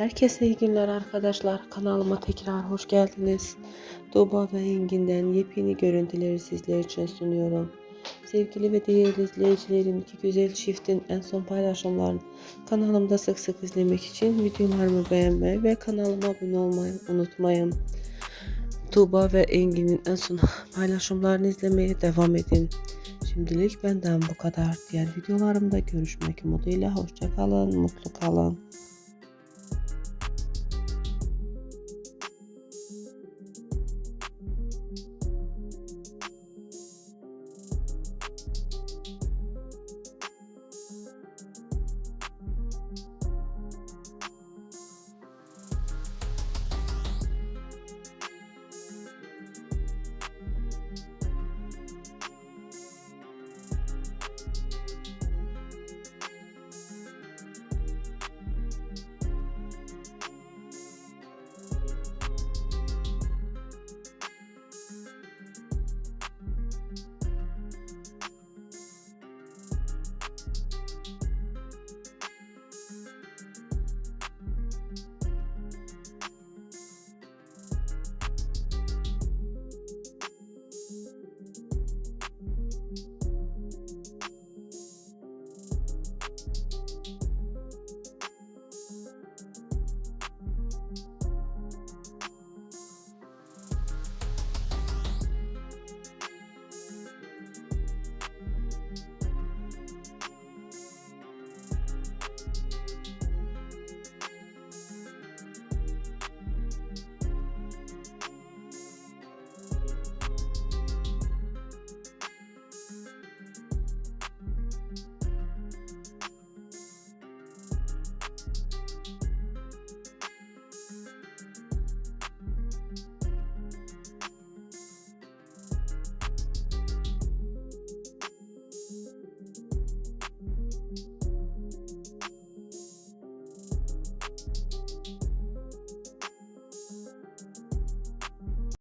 Herkese iyi günler arkadaşlar. Kanalıma tekrar hoş geldiniz. Tuğba ve Engin'den yepyeni görüntüleri sizler için sunuyorum. Sevgili ve değerli izleyicilerim, iki güzel çiftin en son paylaşımlarını kanalımda sık sık izlemek için videolarımı beğenmeyi ve kanalıma abone olmayı unutmayın. Tuğba ve Engin'in en son paylaşımlarını izlemeye devam edin. Şimdilik benden bu kadar. Diğer videolarımda görüşmek umuduyla. Hoşçakalın, mutlu kalın.